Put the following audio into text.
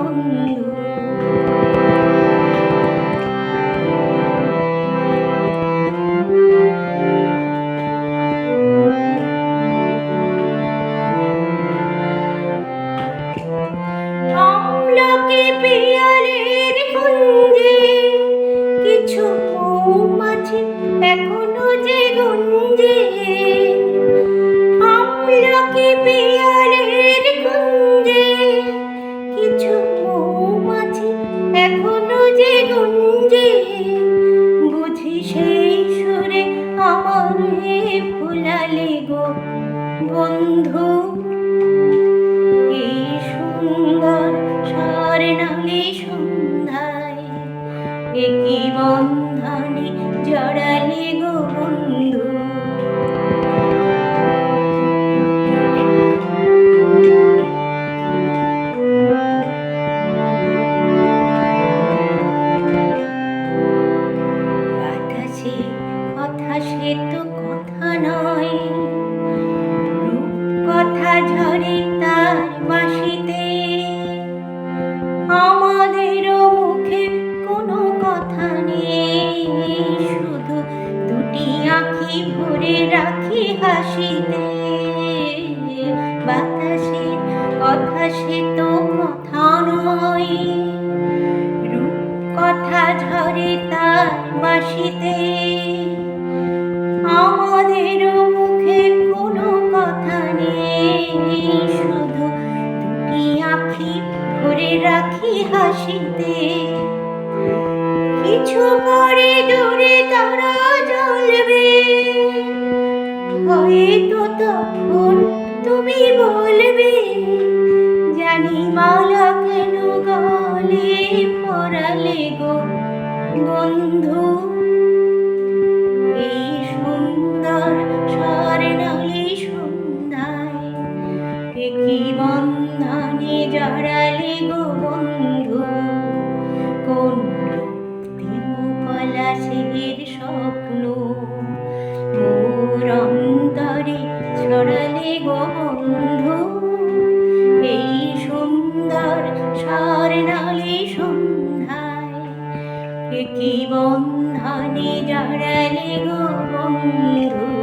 বন্ধু একই বন্ধনে জড়ালে গো বন্ধু রাখি হাসিতে। বাতাসের কথা সে তো কথা নয়। রূপ কথা ঝরে তার বাসিতে। হয়তো তখন তুমি বলবে, জানি মালা কেন গলে পড়ালে গো বন্ধু। এই সুন্দর স্বর্ণালী সন্ধ্যায় একই বন্ধনে জড়ালে গো বন্ধু। মোর ছড়ালে গো বন্ধু এই সুন্দর স্বর্ণালী সন্ধ্যায় কি বন্ধনে জড়ালে গো বন্ধু।